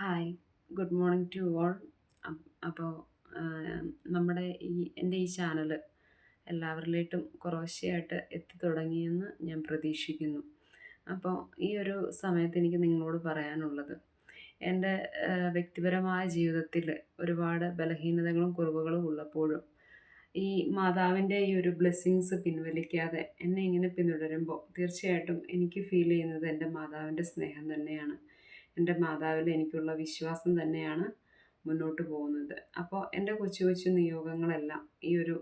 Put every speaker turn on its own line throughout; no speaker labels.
Hi good morning to all. അപ്പോൾ നമ്മുടെ ഈ എന്റെ ഈ ചാനൽ എല്ലാവരിലേട്ടും കുറേശ്ശെയായിട്ട് എത്തി തുടങ്ങിയെന്ന് ഞാൻ പ്രതീക്ഷിക്കുന്നു. അപ്പോൾ ഈ ഒരു സമയത്ത് എനിക്ക് നിങ്ങളോട് പറയാനുള്ളത് എന്റെ വ്യക്തിപരമായ ജീവിതത്തിൽ ഒരുപാട് ബലഹീനതകളും കുറവുകളും ഉള്ളപ്പോഴും ഈ മാതാവിന്റെ ഈ ഒരു ബ്ലെസ്സിങ്സ് പിൻവലിക്കാതെ എന്നെ ഇങ്ങനെ പിന്തുടരുമ്പോൾ തീർച്ചയായിട്ടും എനിക്ക് ഫീൽ ചെയ്യുന്നത് എന്റെ മാതാവിന്റെ സ്നേഹം തന്നെയാണ്. എന്റെ മാതാവിൽ എനിക്കുള്ള വിശ്വാസം തന്നെയാണ് മുന്നോട്ട് പോകുന്നത്. അപ്പോൾ എന്റെ കൊച്ചു കൊച്ചു നിയോഗങ്ങളെല്ലാം ഈ ഒരു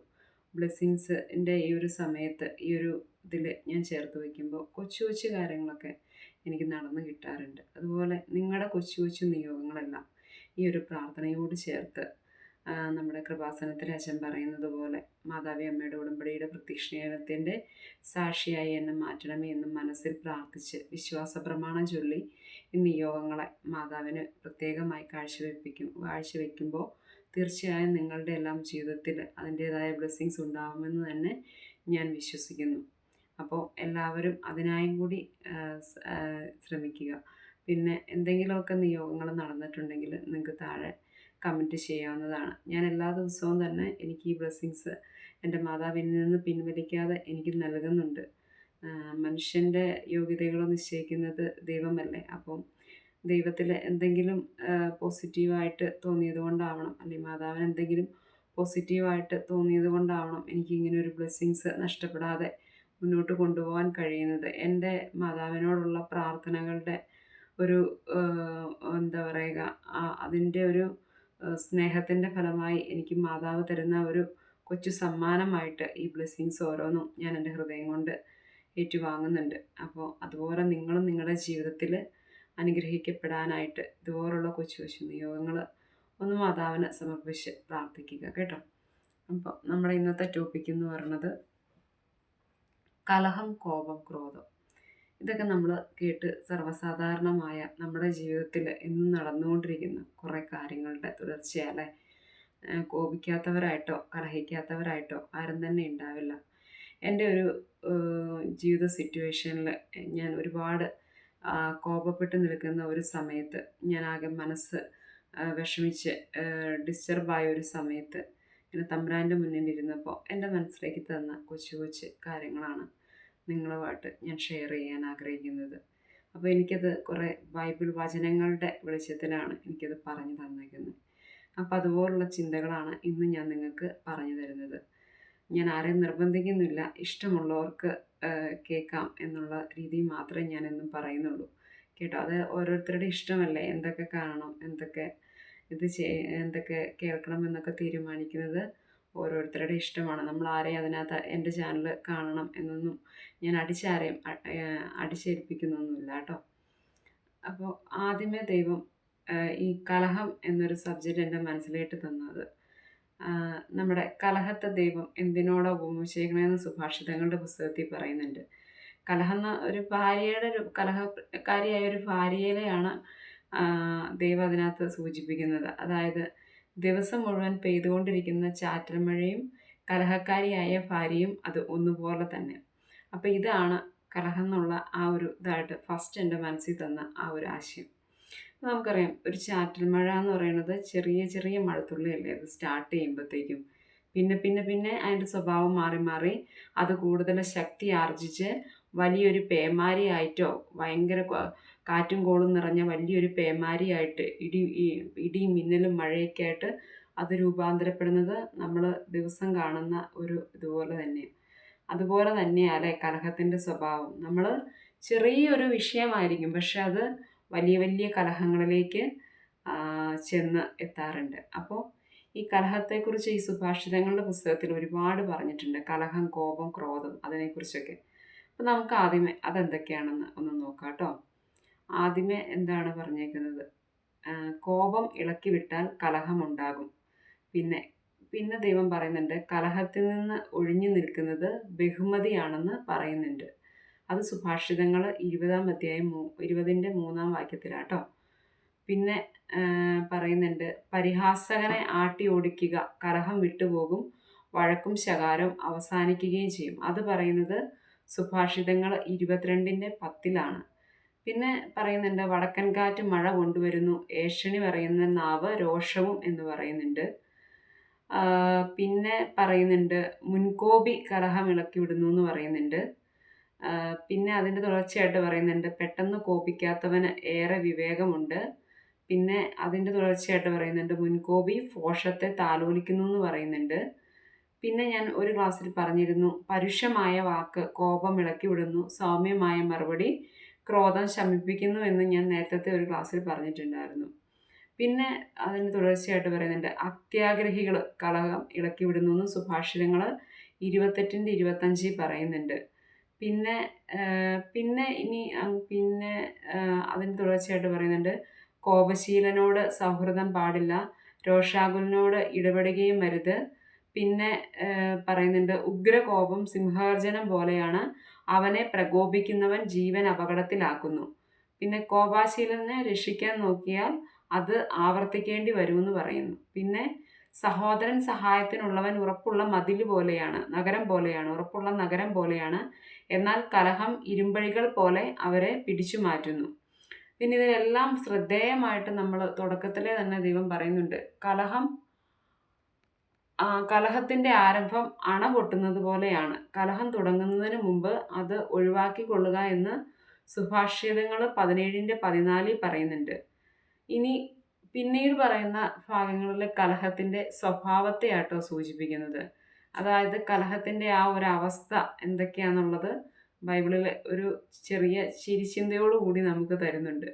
ബ്ലെസ്സിങ്സിന്റെ ഈ ഒരു സമയത്ത് ഈ ഒരു ഇതിൽ ഞാൻ ചേർത്ത് വയ്ക്കുമ്പോൾ കൊച്ചു കൊച്ചു കാര്യങ്ങളൊക്കെ എനിക്ക് നടന്നു കിട്ടാറുണ്ട്. അതുപോലെ നിങ്ങളുടെ കൊച്ചു കൊച്ചു നിയോഗങ്ങളെല്ലാം ഈ ഒരു പ്രാർത്ഥനയോട് ചേർത്ത് നമ്മുടെ കൃപാസനത്തിൽ അച്ഛൻ പറയുന്നത് പോലെ മാതാവി അമ്മയുടെ ഉടമ്പടിയുടെ പ്രത്യക്ഷീകരണത്തിന്റെ സാക്ഷിയായി എന്നെ മാറ്റണമേ എന്നും മനസ്സിൽ പ്രാർത്ഥിച്ച് വിശ്വാസ പ്രമാണം ചൊല്ലി ഈ യോഗങ്ങളെ മാതാവിന് പ്രത്യേകമായി കാഴ്ചവെപ്പിക്കും കാഴ്ചവെക്കുമ്പോൾ തീർച്ചയായും നിങ്ങളുടെ എല്ലാം ജീവിതത്തിൽ അതിന്റേതായ ബ്ലെസ്സിങ്സ് ഉണ്ടാകുമെന്ന് തന്നെ ഞാൻ വിശ്വസിക്കുന്നു. അപ്പോൾ എല്ലാവരും അതിനായും കൂടി ശ്രമിക്കുക. പിന്നെ എന്തെങ്കിലുമൊക്കെ നിയോഗങ്ങൾ നടന്നിട്ടുണ്ടെങ്കിൽ നിങ്ങൾക്ക് താഴെ കമന്റ് ചെയ്യാവുന്നതാണ്. ഞാൻ എല്ലാ ദിവസവും തന്നെ എനിക്ക് ഈ ബ്ലെസ്സിങ്സ് എന്റെ മാതാവിൽ നിന്ന് പിൻവലിക്കാതെ എനിക്ക് നൽകുന്നുണ്ട്. മനുഷ്യന്റെ യോഗ്യതകൾ നിശ്ചയിക്കുന്നത് ദൈവമല്ലേ? അപ്പം ദൈവത്തിൽ എന്തെങ്കിലും പോസിറ്റീവായിട്ട് തോന്നിയത് കൊണ്ടാവണം അല്ലെങ്കിൽ മാതാവിന് എന്തെങ്കിലും പോസിറ്റീവായിട്ട് തോന്നിയത് കൊണ്ടാവണം എനിക്കിങ്ങനെ ഒരു ബ്ലെസ്സിങ്സ് നഷ്ടപ്പെടാതെ മുന്നോട്ട് കൊണ്ടുപോകാൻ കഴിയുന്നത്. എന്റെ മാതാവിനോടുള്ള പ്രാർത്ഥനകളുടെ ഒരു എന്താ പറയുക അതിന്റെ ഒരു സ്നേഹത്തിന്റെ ഫലമായി എനിക്ക് മാതാവ് തരുന്ന ഒരു കൊച്ചു സമ്മാനമായിട്ട് ഈ ബ്ലെസ്സിങ്സ് ഓരോന്നും ഞാൻ എന്റെ ഹൃദയം കൊണ്ട് ഏറ്റുവാങ്ങുന്നുണ്ട്. അപ്പോൾ അതുപോലെ നിങ്ങളും നിങ്ങളുടെ ജീവിതത്തിൽ അനുഗ്രഹിക്കപ്പെടാനായിട്ട് ഇതുപോലുള്ള കൊച്ചു കൊച്ചു നിയോഗങ്ങൾ ഒന്ന് മാതാവിന് സമർപ്പിച്ച് പ്രാർത്ഥിക്കുക കേട്ടോ. അപ്പോൾ നമ്മുടെ ഇന്നത്തെ ടോപ്പിക് എന്ന് പറയുന്നത് കലഹം കോപം ക്രോധം. ഇതൊക്കെ നമ്മൾ കേട്ട് സർവസാധാരണമായ നമ്മുടെ ജീവിതത്തിൽ എന്നും നടന്നുകൊണ്ടിരിക്കുന്ന കുറേ കാര്യങ്ങളുടെ തുടർച്ചയല്ലേ കോപിക്കാത്തവരായിട്ടോ കലഹിക്കാത്തവരായിട്ടോ ആരും തന്നെ ഉണ്ടാവില്ല. എന്റെ ഒരു ജീവിത സിറ്റുവേഷനിൽ ഞാൻ ഒരുപാട് കോപപ്പെട്ട് നിൽക്കുന്ന ഒരു സമയത്ത് ഞാൻ ആകെ മനസ്സ് വിഷമിച്ച് ഡിസ്റ്റർബായ ഒരു സമയത്ത് ഇങ്ങനെ തമ്പ്രാന്റെ മുന്നിൽ ഇരുന്നപ്പോൾ എന്റെ മനസ്സിലേക്ക് തന്ന കൊച്ചു കൊച്ചു കാര്യങ്ങളാണ്. നിങ്ങളുമായിട്ട് ഞാൻ ഷെയർ ചെയ്യാൻ ആഗ്രഹിക്കുന്നത്. അപ്പോൾ എനിക്കത് കുറേ ബൈബിൾ വചനങ്ങളുടെ വെളിച്ചത്തിലാണ് എനിക്കത് പറഞ്ഞു തന്നേക്കുന്നത്. അപ്പോൾ അതുപോലുള്ള ചിന്തകളാണ് ഇന്ന് ഞാൻ നിങ്ങൾക്ക് പറഞ്ഞു തരുന്നത്. ഞാൻ ആരെയും നിർബന്ധിക്കുന്നില്ല. ഇഷ്ടമുള്ളവർക്ക് കേൾക്കാം എന്നുള്ള രീതി മാത്രമേ ഞാൻ എന്നും പറയുന്നുള്ളൂ. കേട്ടോ? അത് ഓരോരുത്തരുടെ ഇഷ്ടമല്ലേ? എന്തൊക്കെ കാണണം? എന്തൊക്കെ ഇത് ചെയ് എന്തൊക്കെ കേൾക്കണം എന്നൊക്കെ തീരുമാനിക്കുന്നത് ഓരോരുത്തരുടെ ഇഷ്ടമാണ്. നമ്മൾ ആരെയും അതിനകത്ത് എന്റെ ചാനൽ കാണണം എന്നൊന്നും ഞാൻ അടിച്ചാരെയും അടിച്ചേൽപ്പിക്കുന്നൊന്നുമില്ല കേട്ടോ. അപ്പോൾ ആദ്യമേ ദൈവം ഈ കലഹം എന്നൊരു സബ്ജക്റ്റ് എന്റെ മനസ്സിലേക്ക് തന്നത്. നമ്മുടെ കലഹത്തെ ദൈവം എന്തിനോടോ ഉപമിച്ചേക്കണമെന്ന് സുഭാഷിതങ്ങളുടെ പുസ്തകത്തിൽ പറയുന്നുണ്ട്. കലഹം ഒരു ഭാര്യയുടെ ഒരു കലഹക്കാരിയായ ഒരു ഭാര്യയിലെയാണ് ദൈവം അതിനകത്ത് സൂചിപ്പിക്കുന്നത്. അതായത് ദിവസം മുഴുവൻ പെയ്തുകൊണ്ടിരിക്കുന്ന ചാറ്റൽ മഴയും കലഹക്കാരിയായ ഭാര്യയും അത് ഒന്നുപോലെ തന്നെ. അപ്പോൾ ഇതാണ് കലഹം എന്നുള്ള ആ ഒരു ഇതായിട്ട് ഫസ്റ്റ് എന്റെ മനസ്സിൽ തന്ന ആ ഒരു ആശയം. നമുക്കറിയാം ഒരു ചാറ്റൽ മഴ എന്ന് പറയുന്നത് ചെറിയ ചെറിയ മഴത്തുള്ളിയല്ലേ അത് സ്റ്റാർട്ട് ചെയ്യുമ്പോഴത്തേക്കും പിന്നെ പിന്നെ പിന്നെ അതിന്റെ സ്വഭാവം മാറി മാറി അത് കൂടുതൽ ശക്തി ആർജിച്ച് വലിയൊരു പേമാരിയായിട്ടോ ഭയങ്കര കാറ്റും കോളും നിറഞ്ഞ വലിയൊരു പേമാരിയായിട്ട് ഇടി ഇടിയും മിന്നലും മഴയൊക്കെ ആയിട്ട് അത് രൂപാന്തരപ്പെടുന്നത് നമ്മൾ ദിവസം കാണുന്ന ഒരു ഇതുപോലെ തന്നെ. അതുപോലെ തന്നെയല്ലേ കലഹത്തിന്റെ സ്വഭാവം. നമ്മൾ ചെറിയൊരു വിഷയമായിരിക്കും പക്ഷെ അത് വലിയ വലിയ കലഹങ്ങളിലേക്ക് ചെന്ന് എത്താറുണ്ട്. അപ്പോൾ ഈ കലഹത്തെക്കുറിച്ച് ഈ സുഭാഷിതങ്ങളുടെ പുസ്തകത്തിൽ ഒരുപാട് പറഞ്ഞിട്ടുണ്ട്. കലഹം കോപം ക്രോധം അതിനെക്കുറിച്ചൊക്കെ. അപ്പോൾ നമുക്ക് ആദ്യമേ അതെന്തൊക്കെയാണെന്ന് ഒന്ന് നോക്കാം കേട്ടോ. ആദ്യമേ എന്താണ് പറഞ്ഞേക്കുന്നത്? കോപം ഇളക്കി വിട്ടാൽ കലഹമുണ്ടാകും പിന്നെ പിന്നെ ദൈവം പറയുന്നുണ്ട് കലഹത്തിൽ നിന്ന് ഒഴിഞ്ഞു നിൽക്കുന്നത് ബഹുമതിയാണെന്ന് പറയുന്നുണ്ട്. അത് സുഭാഷിതങ്ങൾ ഇരുപതാം അധ്യായം മൂ ഇരുപതിന്റെ മൂന്നാം വാക്യത്തിലാട്ടോ പിന്നെ പറയുന്നുണ്ട് പരിഹാസകനെ ആട്ടി ഓടിക്കുക കലഹം വിട്ടുപോകും വഴക്കും ശകാരവും അവസാനിക്കുകയും ചെയ്യും. അത് പറയുന്നത് സുഭാഷിതങ്ങൾ ഇരുപത്തിരണ്ടിന്റെ പത്തിലാണ്. പിന്നെ പറയുന്നുണ്ട് വടക്കൻ കാറ്റ് മഴ കൊണ്ടുവരുന്നു. ഏഷണി പറയുന്ന നാവ് രോഷവും എന്ന് പറയുന്നുണ്ട്. പിന്നെ പറയുന്നുണ്ട് മുൻകോപി കലഹം ഇളക്കി വിടുന്നു എന്ന് പറയുന്നുണ്ട്. പിന്നെ അതിന്റെ തുടർച്ചയായിട്ട് പറയുന്നുണ്ട് പെട്ടെന്ന് കോപിക്കാത്തവന് ഏറെ വിവേകമുണ്ട്. പിന്നെ അതിന്റെ തുടർച്ചയായിട്ട് പറയുന്നുണ്ട് മുൻകോപി ഫോഷത്തെ താലോലിക്കുന്നു എന്ന് പറയുന്നുണ്ട്. പിന്നെ ഞാൻ ഒരു ക്ലാസ്സിൽ പറഞ്ഞിരുന്നു പരുഷമായ വാക്ക് കോപം ഇളക്കി വിടുന്നു സൗമ്യമായ മറുപടി ക്രോധം ശമിപ്പിക്കുന്നു എന്ന് ഞാൻ നേരത്തെ ഒരു ക്ലാസ്സിൽ പറഞ്ഞിട്ടുണ്ടായിരുന്നു. പിന്നെ അതിന് തുടർച്ചയായിട്ട് പറയുന്നുണ്ട് അത്യാഗ്രഹികൾ കളകം ഇളക്കി വിടുന്നു എന്ന് സുഭാഷിതങ്ങൾ ഇരുപത്തെട്ടിന്റെ ഇരുപത്തഞ്ചിൽ പറയുന്നുണ്ട്. പിന്നെ പിന്നെ ഇനി പിന്നെ അതിന് തുടർച്ചയായിട്ട് പറയുന്നുണ്ട് കോപശീലനോട് സൗഹൃദം പാടില്ല രോഷാകുലിനോട് ഇടപെടുകയും അരുത് പിന്നെ പറയുന്നുണ്ട് ഉഗ്രകോപം സിംഹാർജനം പോലെയാണ് അവനെ പ്രകോപിക്കുന്നവൻ ജീവൻ അപകടത്തിലാക്കുന്നു. പിന്നെ കോപാശീലനെ രക്ഷിക്കാൻ നോക്കിയാൽ അത് ആവർത്തിക്കേണ്ടി വരുമെന്ന് പറയുന്നു. പിന്നെ സഹോദരൻ സഹായത്തിനുള്ളവൻ ഉറപ്പുള്ള മതിൽ പോലെയാണ് നഗരം പോലെയാണ് ഉറപ്പുള്ള നഗരം പോലെയാണ്. എന്നാൽ കലഹം ഇരുമ്പഴികൾ പോലെ അവരെ പിടിച്ചു മാറ്റുന്നു. പിന്നെ ഇതിലെല്ലാം ശ്രദ്ധേയമായിട്ട് നമ്മൾ തുടക്കത്തിലെ തന്നെ ദൈവം പറയുന്നുണ്ട്. കലഹം കലഹത്തിന്റെ ആരംഭം അണ പൊട്ടുന്നത് പോലെയാണ്. കലഹം തുടങ്ങുന്നതിന് മുമ്പ് അത് ഒഴിവാക്കിക്കൊള്ളുക എന്ന് സുഭാഷിതങ്ങൾ പതിനേഴിന്റെ പതിനാലിൽ പറയുന്നുണ്ട്. ഇനി പിന്നീട് പറയുന്ന ഭാഗങ്ങളിൽ കലഹത്തിന്റെ സ്വഭാവത്തെയാട്ടോ സൂചിപ്പിക്കുന്നത്. അതായത് കലഹത്തിന്റെ ആ ഒരു അവസ്ഥ എന്തൊക്കെയാണെന്നുള്ളത് ബൈബിളിൽ ഒരു ചെറിയ ചിരിചിന്തയോടുകൂടി നമുക്ക് തരുന്നുണ്ട്.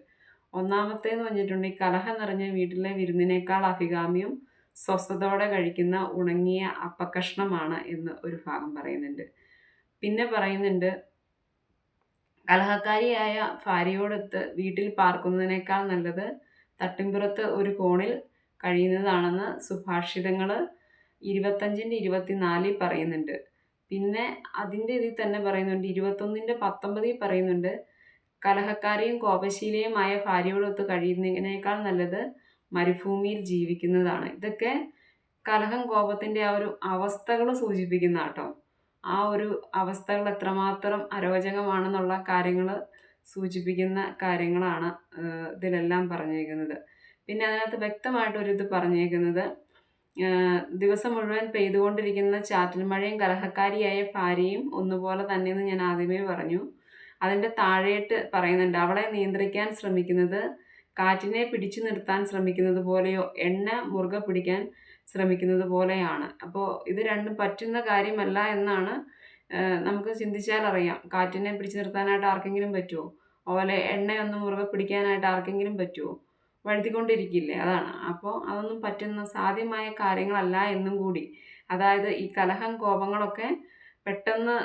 ഒന്നാമത്തേന്ന് പറഞ്ഞിട്ടുണ്ടെങ്കിൽ കലഹം നിറഞ്ഞ വീട്ടിലെ വിരുന്നിനേക്കാൾ അഭികാമ്യം സ്വസ്ഥതയോടെ കഴിക്കുന്ന ഉണങ്ങിയ അപ്പക്കഷ്ണമാണ് എന്ന് ഒരു ഭാഗം പറയുന്നുണ്ട്. പിന്നെ പറയുന്നുണ്ട് കലഹക്കാരിയായ ഭാര്യയോടൊത്ത് വീട്ടിൽ പാർക്കുന്നതിനേക്കാൾ നല്ലത് തട്ടിമ്പുറത്ത് ഒരു കോണിൽ കഴിയുന്നതാണെന്ന് സുഭാഷിതങ്ങൾ ഇരുപത്തഞ്ചിന്റെ ഇരുപത്തിനാലിൽ പറയുന്നുണ്ട്. പിന്നെ അതിന്റെ ഇതിൽ തന്നെ പറയുന്നുണ്ട് ഇരുപത്തൊന്നിന്റെ പത്തൊമ്പതിൽ പറയുന്നുണ്ട് കലഹക്കാരിയും കോപശീലയുമായ ഭാര്യയോടൊത്ത് കഴിയുന്നതിനേക്കാൾ നല്ലത് മരുഭൂമിയിൽ ജീവിക്കുന്നതാണ്. ഇതൊക്കെ കലഹം കോപത്തിന്റെ ആ ഒരു അവസ്ഥകൾ സൂചിപ്പിക്കുന്ന കേട്ടോ ആ ഒരു അവസ്ഥകൾ എത്രമാത്രം അരോചകമാണെന്നുള്ള കാര്യങ്ങൾ സൂചിപ്പിക്കുന്ന കാര്യങ്ങളാണ് ഇതിലെല്ലാം പറഞ്ഞേക്കുന്നത്. പിന്നെ അതിനകത്ത് വ്യക്തമായിട്ടൊരു ഇത് പറഞ്ഞേക്കുന്നത് ദിവസം മുഴുവൻ പെയ്തുകൊണ്ടിരിക്കുന്ന ചാറ്റൽ മഴയും കലഹക്കാരിയായ ഭാര്യയും ഒന്നുപോലെ തന്നെയെന്ന് ഞാൻ ആദ്യമേ പറഞ്ഞു. അതിന്റെ താഴേട്ട് പറയുന്നുണ്ട് അവളെ നിയന്ത്രിക്കാൻ ശ്രമിക്കുന്നത് കാറ്റിനെ പിടിച്ചു നിർത്താൻ ശ്രമിക്കുന്നത് പോലെയോ എണ്ണ മുറുകെ പിടിക്കാൻ ശ്രമിക്കുന്നത് പോലെയാണ്. അപ്പോൾ ഇത് രണ്ടും പറ്റുന്ന കാര്യമല്ല എന്നാണ് നമുക്ക് ചിന്തിച്ചാൽ അറിയാം. കാറ്റിനെ പിടിച്ചു നിർത്താനായിട്ട് ആർക്കെങ്കിലും പറ്റുമോ അതുപോലെ എണ്ണയൊന്നും മുറുകെ പിടിക്കാനായിട്ട് ആർക്കെങ്കിലും പറ്റുമോ വഴുതിക്കൊണ്ടിരിക്കില്ലേ? അതാണ്. അപ്പോൾ അതൊന്നും പറ്റുന്ന സാധ്യമായ കാര്യങ്ങളല്ല എന്നും കൂടി. അതായത് ഈ കലഹം കോപങ്ങളൊക്കെ പെട്ടെന്ന്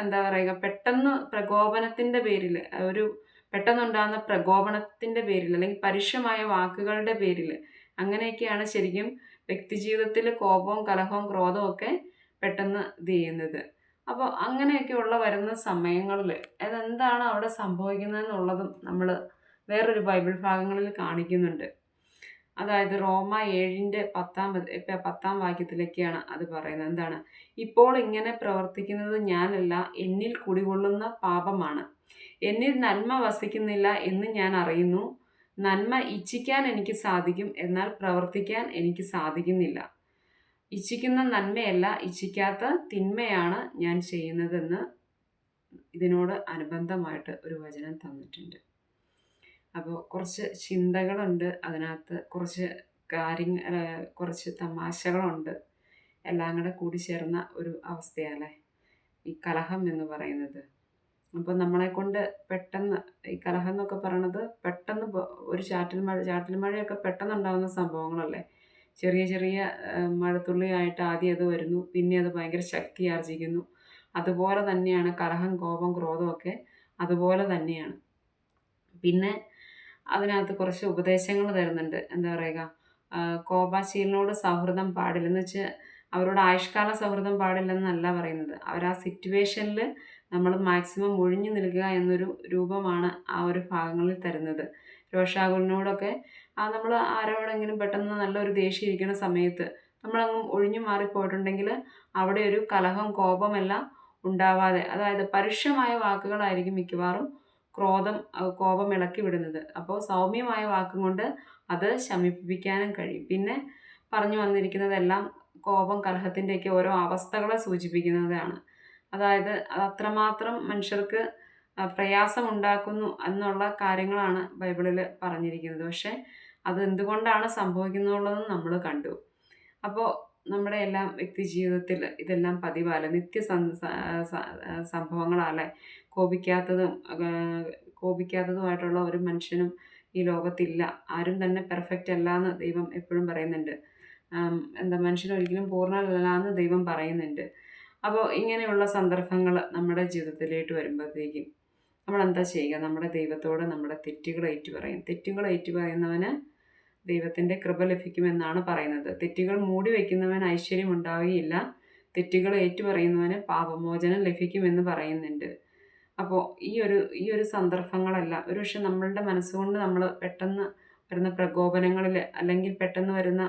എന്താ പറയുക പെട്ടെന്ന് പ്രകോപനത്തിന്റെ പേരിൽ ഒരു പെട്ടെന്നുണ്ടാകുന്ന പ്രകോപനത്തിന്റെ പേരിൽ അല്ലെങ്കിൽ പരുഷമായ വാക്കുകളുടെ പേരിൽ അങ്ങനെയൊക്കെയാണ് ശരിക്കും വ്യക്തിജീവിതത്തിൽ കോപവും കലഹവും ക്രോധവും ഒക്കെ പെട്ടെന്ന് ഇത് ചെയ്യുന്നത്. അപ്പോൾ അങ്ങനെയൊക്കെയുള്ള വരുന്ന സമയങ്ങളിൽ അതെന്താണ് അവിടെ സംഭവിക്കുന്നതെന്നുള്ളതും നമ്മൾ വേറൊരു ബൈബിൾ ഭാഗങ്ങളിൽ കാണിക്കുന്നുണ്ട്. അതായത് റോമ ഏഴിന്റെ പത്താം പത്താം വാക്യത്തിലൊക്കെയാണ് അത് പറയുന്നത്. എന്താണ്? ഇപ്പോൾ ഇങ്ങനെ പ്രവർത്തിക്കുന്നത് ഞാനല്ല എന്നിൽ കുടികൊള്ളുന്ന പാപമാണ്. എന്നിൽ നന്മ വസിക്കുന്നില്ല എന്ന് ഞാൻ അറിയുന്നു. നന്മ ഇച്ഛിക്കാൻ എനിക്ക് സാധിക്കും എന്നാൽ പ്രവർത്തിക്കാൻ എനിക്ക് സാധിക്കുന്നില്ല. ഇച്ഛിക്കുന്ന നന്മയല്ല ഇച്ഛിക്കാത്ത തിന്മയാണ് ഞാൻ ചെയ്യുന്നതെന്ന് ഇതിനോട് അനുബന്ധമായിട്ട് ഒരു വചനം തന്നിട്ടുണ്ട്. അപ്പോൾ കുറച്ച് ചിന്തകളുണ്ട് അതിനകത്ത് കുറച്ച് കാര്യങ്ങൾ കുറച്ച് തമാശകളുണ്ട്. എല്ലാം കൂടെ കൂടി ചേർന്ന ഒരു അവസ്ഥയല്ലേ? ഈ കലഹം എന്ന് പറയുന്നത്. അപ്പോൾ നമ്മളെ കൊണ്ട് പെട്ടെന്ന് ഈ കലഹം എന്നൊക്കെ പറയണത് പെട്ടെന്ന് ഒരു ചാറ്റൽ മഴ ചാറ്റൽ മഴയൊക്കെ പെട്ടെന്ന് ഉണ്ടാകുന്ന സംഭവങ്ങളല്ലേ? ചെറിയ ചെറിയ മഴത്തുള്ളിയായിട്ട് ആദ്യം അത് വരുന്നു പിന്നെ അത് ഭയങ്കര ശക്തി ആർജിക്കുന്നു. അതുപോലെ തന്നെയാണ് കലഹം കോപം ക്രോധമൊക്കെ അതുപോലെ തന്നെയാണ്. പിന്നെ അതിനകത്ത് കുറച്ച് ഉപദേശങ്ങൾ തരുന്നുണ്ട്. എന്താ പറയുക? കോപാശീലിനോട് സൗഹൃദം പാടില്ലെന്ന് വെച്ച് അവരോട് ആയുഷ്കാല സൗഹൃദം പാടില്ലെന്നല്ല പറയുന്നത്. അവർ ആ സിറ്റുവേഷനിൽ നമ്മൾ മാക്സിമം ഒഴിഞ്ഞു നിൽക്കുക എന്നൊരു രൂപമാണ് ആ ഒരു ഭാഗങ്ങളിൽ തരുന്നത്. രോഷാകുലിനോടൊക്കെ ആ നമ്മൾ ആരോടെങ്കിലും പെട്ടെന്ന് നല്ലൊരു ദേഷ്യം ഇരിക്കുന്ന സമയത്ത് നമ്മളങ്ങ് ഒഴിഞ്ഞു മാറിപ്പോയിട്ടുണ്ടെങ്കിൽ അവിടെ ഒരു കലഹം കോപമെല്ലാം ഉണ്ടാവാതെ അതായത് പരുഷമായ വാക്കുകളായിരിക്കും മിക്കവാറും ക്രോധം കോപം ഇളക്കി വിടുന്നത്. അപ്പോൾ സൗമ്യമായ വാക്കും കൊണ്ട് അത് ശമിപ്പിക്കാനും കഴിയും. പിന്നെ പറഞ്ഞു വന്നിരിക്കുന്നതെല്ലാം കോപം കലഹത്തിന്റെയൊക്കെ ഓരോ അവസ്ഥകളെ സൂചിപ്പിക്കുന്നതാണ്. അതായത് അത് അത്രമാത്രം മനുഷ്യർക്ക് പ്രയാസം പ്രയാസമുണ്ടാക്കുന്നു എന്നുള്ള കാര്യങ്ങളാണ് ബൈബിളിൽ പറഞ്ഞിരിക്കുന്നത്. പക്ഷേ അത് എന്തുകൊണ്ടാണ് സംഭവിക്കുന്നുള്ളതെന്ന് നമ്മൾ കണ്ടു. അപ്പോൾ നമ്മുടെ എല്ലാം വ്യക്തി ജീവിതത്തിൽ ഇതെല്ലാം പതിവല്ല? നിത്യ സംഭവങ്ങളാലെ കോപിക്കാത്തതും കോപിക്കാത്തതുമായിട്ടുള്ള ഒരു മനുഷ്യനും ഈ ലോകത്തില്ല. ആരും തന്നെ പെർഫെക്റ്റ് അല്ല എന്ന് ദൈവം എപ്പോഴും പറയുന്നുണ്ട്. എന്താ മനുഷ്യൻ ഒരിക്കലും പൂർണനല്ല എന്ന് ദൈവം പറയുന്നുണ്ട്. അപ്പോൾ ഇങ്ങനെയുള്ള സന്ദർഭങ്ങൾ നമ്മുടെ ജീവിതത്തിലേക്ക് വരുമ്പോഴത്തേക്കും നമ്മൾ എന്താ ചെയ്യുക? നമ്മുടെ ദൈവത്തോട് നമ്മുടെ തെറ്റുകൾ ഏറ്റു പറയും. തെറ്റുകൾ ഏറ്റു പറയുന്നവന് ദൈവത്തിന്റെ കൃപ ലഭിക്കുമെന്നാണ് പറയുന്നത്. തെറ്റുകൾ മൂടി വയ്ക്കുന്നവൻ ഐശ്വര്യം ഉണ്ടാവുകയില്ല. തെറ്റുകൾ ഏറ്റുപറയുന്നവന് പാപമോചനം ലഭിക്കുമെന്ന് പറയുന്നുണ്ട്. അപ്പോൾ ഈ ഒരു ഈ ഒരു സന്ദർഭങ്ങളല്ല ഒരു പക്ഷെ നമ്മളുടെ മനസ്സുകൊണ്ട് നമ്മൾ പെട്ടെന്ന് വരുന്ന പ്രകോപനങ്ങളിൽ അല്ലെങ്കിൽ പെട്ടെന്ന് വരുന്ന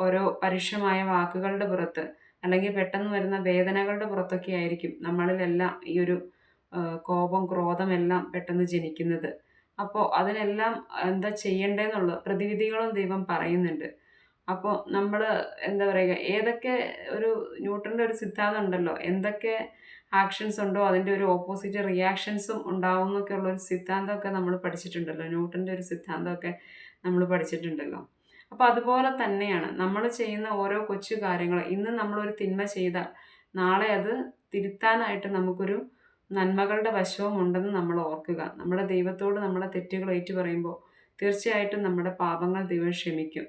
ഓരോ പരുഷമായ വാക്കുകളുടെ പുറത്ത് അല്ലെങ്കിൽ പെട്ടെന്ന് വരുന്ന വേദനകളുടെ പുറത്തൊക്കെ ആയിരിക്കും നമ്മളിലെല്ലാം ഈ ഒരു കോപം ക്രോധം എല്ലാം പെട്ടെന്ന് ജനിക്കുന്നത്. അപ്പോൾ അതിനെല്ലാം എന്താ ചെയ്യേണ്ടതെന്നുള്ളത് പ്രതിവിധികളും ദൈവം പറയുന്നുണ്ട്. അപ്പോൾ നമ്മൾ എന്താ പറയുക ഏതൊക്കെ ഒരു ന്യൂട്ടന്റെ ഒരു സിദ്ധാന്തം ഉണ്ടല്ലോ എന്തൊക്കെ ആക്ഷൻസ് ഉണ്ടോ അതിന്റെ ഒരു ഓപ്പോസിറ്റ് റിയാക്ഷൻസും ഉണ്ടാവും എന്നൊക്കെ ഉള്ള ഒരു സിദ്ധാന്തമൊക്കെ നമ്മൾ പഠിച്ചിട്ടുണ്ടല്ലോ. ന്യൂട്ടന്റെ ഒരു സിദ്ധാന്തമൊക്കെ നമ്മൾ പഠിച്ചിട്ടുണ്ടല്ലോ. അപ്പോൾ അതുപോലെ തന്നെയാണ് നമ്മൾ ചെയ്യുന്ന ഓരോ കൊച്ചു കാര്യങ്ങൾ ഇന്ന് നമ്മളൊരു തിന്മ ചെയ്താൽ നാളെ അത് തിരുത്താനായിട്ട് നമുക്കൊരു നന്മകളുടെ വശവും ഉണ്ടെന്ന് നമ്മൾ ഓർക്കുക. നമ്മുടെ ദൈവത്തോട് നമ്മുടെ തെറ്റുകൾ ഏറ്റു പറയുമ്പോൾ തീർച്ചയായിട്ടും നമ്മുടെ പാപങ്ങൾ ദൈവം ക്ഷമിക്കും.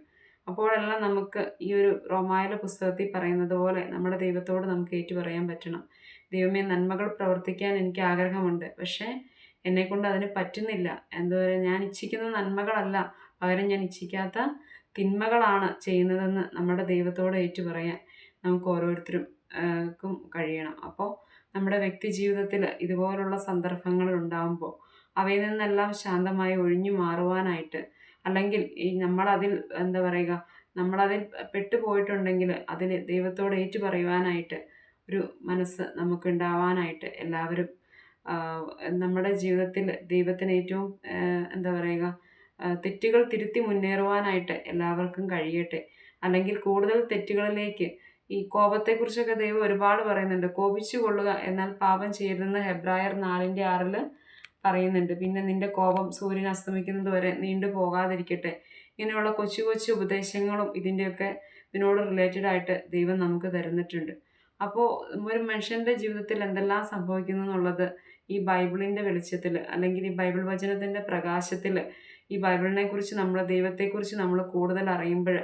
അപ്പോഴെല്ലാം നമുക്ക് ഈ ഒരു റോമായല പുസ്തകത്തിൽ പറയുന്നത് പോലെ നമ്മുടെ ദൈവത്തോട് നമുക്ക് ഏറ്റു പറയാൻ പറ്റണം. ദൈവമേ നന്മകൾ പ്രവർത്തിക്കാൻ എനിക്ക് ആഗ്രഹമുണ്ട്. പക്ഷേ എന്നെക്കൊണ്ട് അതിന് പറ്റുന്നില്ല. എന്താ പറയുക ഞാൻ ഇച്ഛിക്കുന്ന നന്മകളല്ല. പകരം ഞാൻ ഇച്ഛിക്കാത്ത തിന്മകളാണ് ചെയ്യുന്നതെന്ന് നമ്മുടെ ദൈവത്തോട് ഏറ്റു പറയാൻ നമുക്ക് ഓരോരുത്തരും ക്കും കഴിയണം. അപ്പോൾ നമ്മുടെ വ്യക്തി ജീവിതത്തിൽ ഇതുപോലുള്ള സന്ദർഭങ്ങൾ ഉണ്ടാകുമ്പോൾ അവയിൽ നിന്നെല്ലാം ശാന്തമായി ഒഴിഞ്ഞു മാറുവാനായിട്ട് അല്ലെങ്കിൽ ഈ നമ്മളതിൽ എന്താ പറയുക നമ്മളതിൽ പെട്ടുപോയിട്ടുണ്ടെങ്കിൽ അതിൽ ദൈവത്തോട് ഏറ്റു പറയുവാനായിട്ട് ഒരു മനസ്സ് നമുക്കുണ്ടാവാനായിട്ട് എല്ലാവരും നമ്മുടെ ജീവിതത്തിൽ ദൈവത്തിന് ഏറ്റവും എന്താ പറയുക തെറ്റുകൾ തിരുത്തി മുന്നേറുവാനായിട്ട് എല്ലാവർക്കും കഴിയട്ടെ. അല്ലെങ്കിൽ കൂടുതൽ തെറ്റുകളിലേക്ക് ഈ കോപത്തെക്കുറിച്ചൊക്കെ ദൈവം ഒരുപാട് പറയുന്നുണ്ട്. കോപിച്ചു കൊള്ളുക എന്നാൽ പാപം ചെയ്യരുതെന്ന് ഹെബ്രായർ നാലിന്റെ ആറിൽ പറയുന്നുണ്ട്. പിന്നെ നിന്റെ കോപം സൂര്യൻ അസ്തമിക്കുന്നത് വരെ നീണ്ടു പോകാതിരിക്കട്ടെ. ഇങ്ങനെയുള്ള കൊച്ചു കൊച്ചു ഉപദേശങ്ങളും ഇതിന്റെയൊക്കെ ഇതിനോട് റിലേറ്റഡ് ആയിട്ട് ദൈവം നമുക്ക് തരുന്നിട്ടുണ്ട്. അപ്പോൾ ഒരു മനുഷ്യന്റെ ജീവിതത്തിൽ എന്തെല്ലാം സംഭവിക്കുന്നു എന്നുള്ളത് ഈ ബൈബിളിന്റെ വെളിച്ചത്തിൽ അല്ലെങ്കിൽ ഈ ബൈബിൾ വചനത്തിന്റെ പ്രകാശത്തിൽ ഈ ബൈബിളിനെ കുറിച്ച് നമ്മൾ ദൈവത്തെക്കുറിച്ച് നമ്മൾ കൂടുതൽ അറിയുമ്പോൾ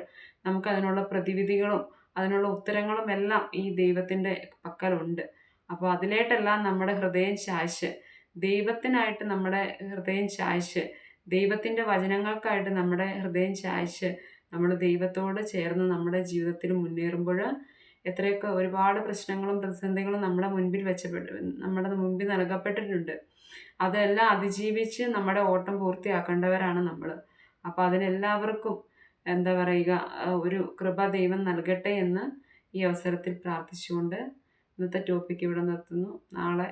നമുക്ക് അതിനുള്ള പ്രതിവിധികളും അതിനുള്ള ഉത്തരങ്ങളും എല്ലാം ഈ ദൈവത്തിന്റെ പക്കലുണ്ട്. അപ്പോൾ അതിലേട്ടെല്ലാം നമ്മുടെ ഹൃദയം ചായ്ച്ച് ദൈവത്തിനായിട്ട് നമ്മുടെ ഹൃദയം ചായ്ച്ച് ദൈവത്തിന്റെ വചനങ്ങൾക്കായിട്ട് നമ്മുടെ ഹൃദയം ചായ്ച്ച് നമ്മൾ ദൈവത്തോട് ചേർന്ന് നമ്മുടെ ജീവിതത്തിൽ മുന്നേറുമ്പോൾ എത്രയൊക്കെ ഒരുപാട് പ്രശ്നങ്ങളും പ്രതിസന്ധികളും നമ്മുടെ മുൻപിൽ വെച്ചപ്പെട്ട് നമ്മുടെ മുൻപിൽ നൽകപ്പെട്ടിട്ടുണ്ട്. അതെല്ലാം അതിജീവിച്ച് നമ്മുടെ ഓട്ടം പൂർത്തിയാക്കേണ്ടവരാണ് നമ്മൾ. അപ്പോൾ അതിനെല്ലാവർക്കും എന്താ പറയുക ഒരു കൃപ ദൈവം നൽകട്ടെ എന്ന് ഈ അവസരത്തിൽ പ്രാർത്ഥിച്ചുകൊണ്ട് ഇന്നത്തെ ടോപ്പിക്ക് ഇവിടെ നിർത്തുന്നു. നാളെ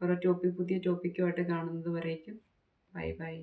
ഓരോ ടോപ്പിക് പുതിയ ടോപ്പിക്കുമായിട്ട് കാണുന്നത് വരേക്കും. Bye bye.